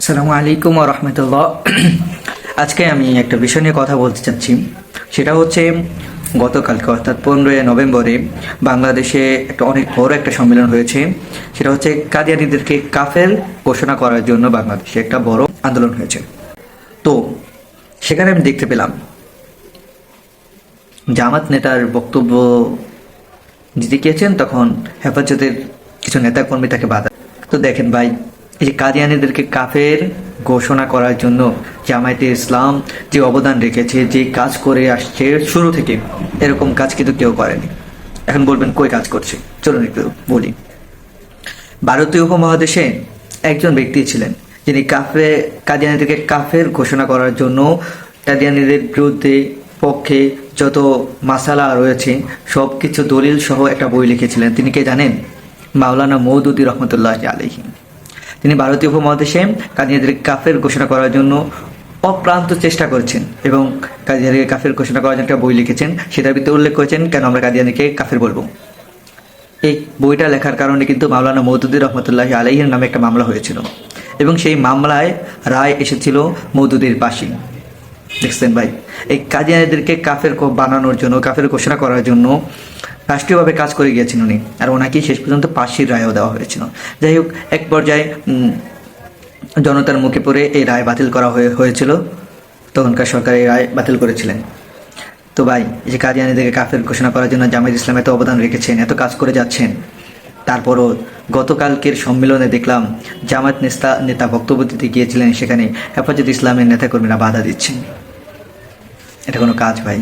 আসসালামু আলাইকুম রহমতুল্লাহ আজকে আমি একটা বিষয় নিয়ে কথা বলতে চাচ্ছি। সেটা হচ্ছে গতকালকে, অর্থাৎ পনেরোই নভেম্বরে বাংলাদেশে একটা অনেক বড় একটা সম্মেলন হয়েছে। সেটা হচ্ছে কাদিয়ানিদেরকে কাফের ঘোষণা করার জন্য বাংলাদেশে একটা বড় আন্দোলন হয়েছে। তো, সেখানে আমি দেখতে পেলাম, জামাত নেতার বক্তব্য দিতে গিয়েছেন তখন হেফাজতের কিছু নেতাকর্মী তাকে বাধা। তো দেখেন ভাই এই যে কাদিয়ানিদেরকে কাফের ঘোষণা করার জন্য জামায়াতে ইসলাম যে অবদান রেখেছে, যে কাজ করে আসছে শুরু থেকে, এরকম কাজ কিন্তু কেউ করেনি। এখন বলবেন, কই কাজ করছে? চলুন একটু বলি। ভারতীয় উপমহাদেশে একজন ব্যক্তি ছিলেন, যিনি কাফে কাদিয়ানিদেরকে কাফের ঘোষণা করার জন্য কাদিয়ানিদের বিরুদ্ধে পক্ষে যত মাসালা রয়েছে সব কিছু দলিল সহ একটা বই লিখেছিলেন। তিনি কে জানেন? মাওলানা মৌদুদি রহমতুল্লাহ আলহিম তিনি ভারতীয় উপমহাদেশে কাদিয়ানিদেরকে কাফের ঘোষণা করার জন্য অপ্রান্ত চেষ্টা করেছেন এবং কাদিয়ানিকে কাফের ঘোষণা করার জন্য একটা বই লিখেছেন। সেটার ভিতরে উল্লেখ করেছেন কেন আমরা কাদিয়ানিকে কাফের বলব। এই বইটা লেখার কারণে কিন্তু মাওলানা মৌদুদ্দিন রহমতুল্লাহ আলাইহির নামে একটা মামলা হয়েছিল এবং সেই মামলায় রায় এসেছিল মৌদুদির পাশে। দেখছেন ভাই, এই কাদিয়ানিদেরকে কাফের বানানোর জন্য, কাফের ঘোষণা করার জন্য রাষ্ট্রীয়ভাবে কাজ করে গিয়েছেন উনি, আর ওনাকেই শেষ পর্যন্ত পাশের রায়ও দেওয়া হয়েছিল। যাই হোক, এক পর্যায়ে জনতার মুখে পড়ে এই রায় বাতিল করা হয়ে, হয়েছিল। তখনকার সরকার এই রায় বাতিল করেছিলেন। তো ভাই যে কাদিয়ানিদেরকে কাফের ঘোষণা করার জন্য জামায়াত ইসলাম এত অবদান রেখেছেন, এত কাজ করে যাচ্ছেন। তারপরও গতকালকের সম্মেলনে দেখলাম, জামায়াত নেতা নেতা বক্তব্য দিতে গিয়েছিলেন সেখানে হেফাজত ইসলামের নেতাকর্মীরা বাধা দিচ্ছেন। এটা কোনো কাজ ভাই।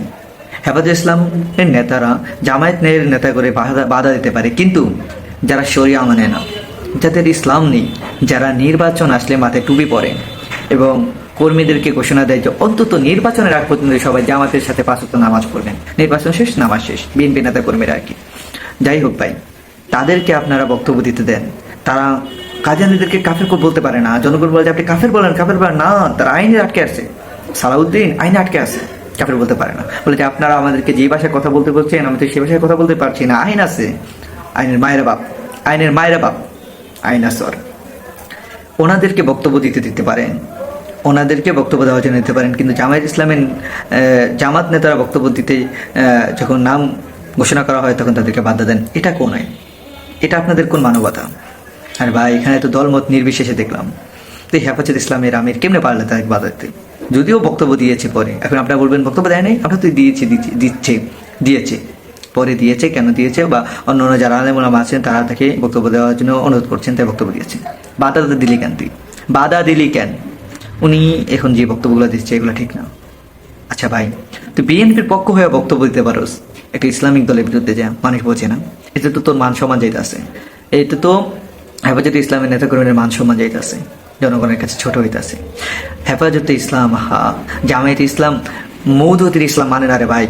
হেফাজত ইসলামের নেতারা জামায়াতের নেতা করে বাধা বাধা দিতে পারে। কিন্তু যারা শরিয়া মানে না, যাদের ইসলাম নেই, যারা নির্বাচন আসলে মাথায় টুপি পরে এবং কর্মীদেরকে ঘোষণা দেয় যে অন্তত নির্বাচনের আগ পর্যন্ত সবাই জামাতের সাথে পাঁচত নামাজ পড়বেন। নির্বাচন শেষ, নামাজ শেষ, বিএনপি নেতা কর্মীরা আর কি। যাই হোক ভাই, তাদেরকে আপনারা বক্তব্য দিতে দেন। তারা কাজানিদেরকে কাফের বলতে পারে না। জনগণ বলে যে আপনি কাফের বলেন কাফের বলেন না, তারা আইনে আটকে আছে। সালাউদ্দিন, আইনে আটকে আছে। কাফের বলতে পারে না। বলে যে আপনারা আমাদেরকে যে ভাষায় কথা বলতে বলছেন, আমি তো সে ভাষায় কথা বলতে পারছি না। আইন আছে। আইনের মায়ের বাপ। আইনের মায়ের বাপ। আইন আসর ওনাদেরকে বক্তব্য দিতে দিতে পারেন। ওনাদেরকে বক্তব্য দেওয়ার জন্য দিতে পারেন। কিন্তু জামায়াত ইসলামের জামাত নেতারা বক্তব্য দিতে যখন নাম ঘোষণা করা হয়, তখন তাদেরকে বাধা দেন। এটা কোন আইন? এটা আপনাদের কোন মানবতা? আর ভাই, এখানে তো দলমত নির্বিশেষে দেখলাম। তো হেফাজত ইসলামের আমির কেমনে পারলে তাদের বাধা দিতে যদিও বক্তব্য দিয়েছে পরে। এখন আপনারা বলবেন, বক্তব্য দেয় নাই? আপনার তো দিয়েছে, দিচ্ছে- দিয়েছে। পরে দিয়েছে, কেন দিয়েছে? বা অন্য অন্য যারা আলেমুলাম আছেন, তারা তাকে বক্তব্য দেওয়ার জন্য অনুরোধ করছেন, তাই বক্তব্য দিয়েছেন। তো দিলি কেন তুই? বাধা দিলি কেন? উনি এখন যে বক্তব্যগুলো দিচ্ছে, এগুলো ঠিক না। আচ্ছা ভাই, তুই বিএনপির পক্ষ হয়ে বক্তব্য দিতে পারোস? একটা ইসলামিক দলের বিরুদ্ধে যা, মানুষ বোঝে না। এতে তো তোর মান সম্মান যাইতে আছে এতে তো হেফাজতে ইসলামের নেতাকর্মীর মান সম্মান যাইতে আছে জনগণের কাছে ছোট হইতেছে। হেফাজতে ইসলাম, হা, জামায়াত ইসলাম মৌদুদির ইসলাম মানে না রে ভাই?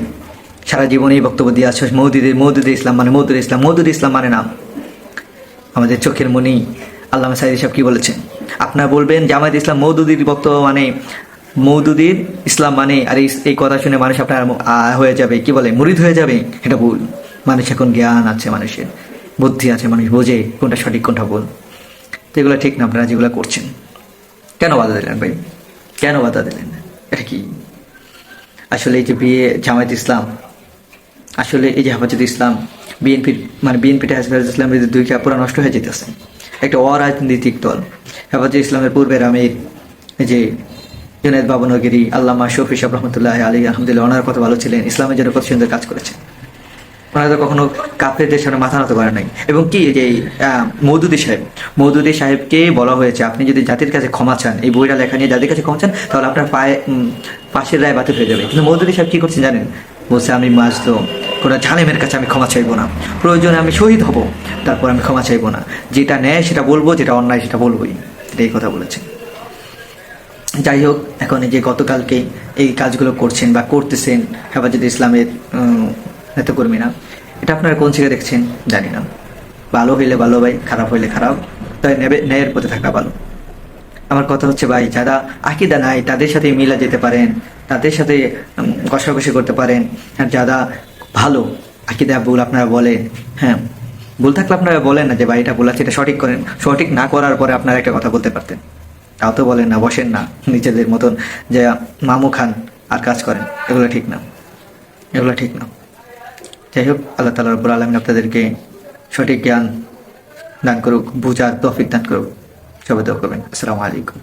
সারা জীবনে এই বক্তব্য দিয়ে আসছো মৌদুদের মৌদুদের ইসলাম মানে মৌদুদ ইসলাম মৌদুদ ইসলাম মানে না? আমাদের চোখের মনি আল্লাহ সাইদ সাহেব কি বলেছেন? আপনারা বলবেন জামায়াত ইসলাম মৌদুদির বক্তব্য মানে মৌদুদির ইসলাম মানে আর এই- এই কথা শুনে মানুষ আপনার হয়ে যাবে, কি বলে, মুরিদ হয়ে যাবে? এটা ভুল। মানুষ এখন জ্ঞান আছে মানুষের, বুদ্ধি আছে মানুষ বোঝে কোনটা সঠিক, কোনটা ভুল। তো এগুলো ঠিক না, আপনারা যেগুলো করছেন। কেন বাধা দিলেন ভাই? কেন বাধা দিলেন? এটা কি? আসলে এই যে বিয়ে, জামায়াত ইসলাম, আসলে এই যে হেফাজত ইসলাম বিএনপির মানে বিএনপিটা হেফাজত ইসলামের দুই খেয়া পুরো নষ্ট হয়ে যেতেছে একটা অরাজনৈতিক দল। হেফাজত ইসলামের পূর্বের আমির যে জুনায়দ বাবনগিরি, আল্লামা শফি সাহেব রহমতুল্লাহ আলী আলহামদুলিল্লাহ, ওনার কথা ভালো ছিলেন, ইসলামের জন্য কত সুন্দর কাজ করেছেন। ওনারা তো কখনো কাফেরদের সামনে মাথা নত করে নাই। এবং কি যে মৌদুদি সাহেব, মৌদুদি সাহেবকে বলা হয়েছে, আপনি যদি জাতির কাছে ক্ষমা চান, এই বইটা লেখা নিয়ে জাতির কাছে ক্ষমা চান, তাহলে আপনার পায়ে পাশের রায় বাতিল হয়ে যাবে। কিন্তু মৌদুদি সাহেব কি করছেন জানেন? বলছে, আমি মাসলো কোনো জালেমের কাছে আমি ক্ষমা চাইব না। প্রয়োজনে আমি শহীদ হব, তারপর আমি ক্ষমা চাইব না। যেটা নেয় সেটা বলব, যেটা অন্যায় সেটা বলবোই। এটা এই কথা বলেছে যাই হোক, এখন এই যে গতকালকে এই কাজগুলো করছেন বা করতেছেন হেফাজত ইসলামের উম, নেতাকর্মীরা এটা আপনারা কোন থেকে দেখছেন? জানি না। ভালো হইলে ভালো ভাই খারাপ হইলে খারাপ। তাই ন্যায়ের পথে থাকা ভালো। আমার কথা হচ্ছে ভাই যারা আকিদা নাই তাদের সাথে মিলা যেতে পারেন তাদের সাথে কষাকষি করতে পারেন। আর যারা ভালো আকিদা ভুল আপনারা বলেন হ্যাঁ। ভুল থাকলে আপনারা বলেন না যে ভাই এটা ভুল আছে এটা সঠিক করেন। সঠিক না করার পরে আপনারা একটা কথা বলতে পারতেন। তাও তো বলেন না বসেন না নিজেদের মতন। যে মামু খান আর কাজ করেন এগুলো ঠিক না। এগুলো ঠিক না। যাই হোক, আল্লাহ তালা রব্বুল আলমিন আপনাদেরকে সঠিক জ্ঞান দান করুক, বুঝার তৌফিক দান করুক। সবাই দোয়া করবেন। আসসালামু আলাইকুম।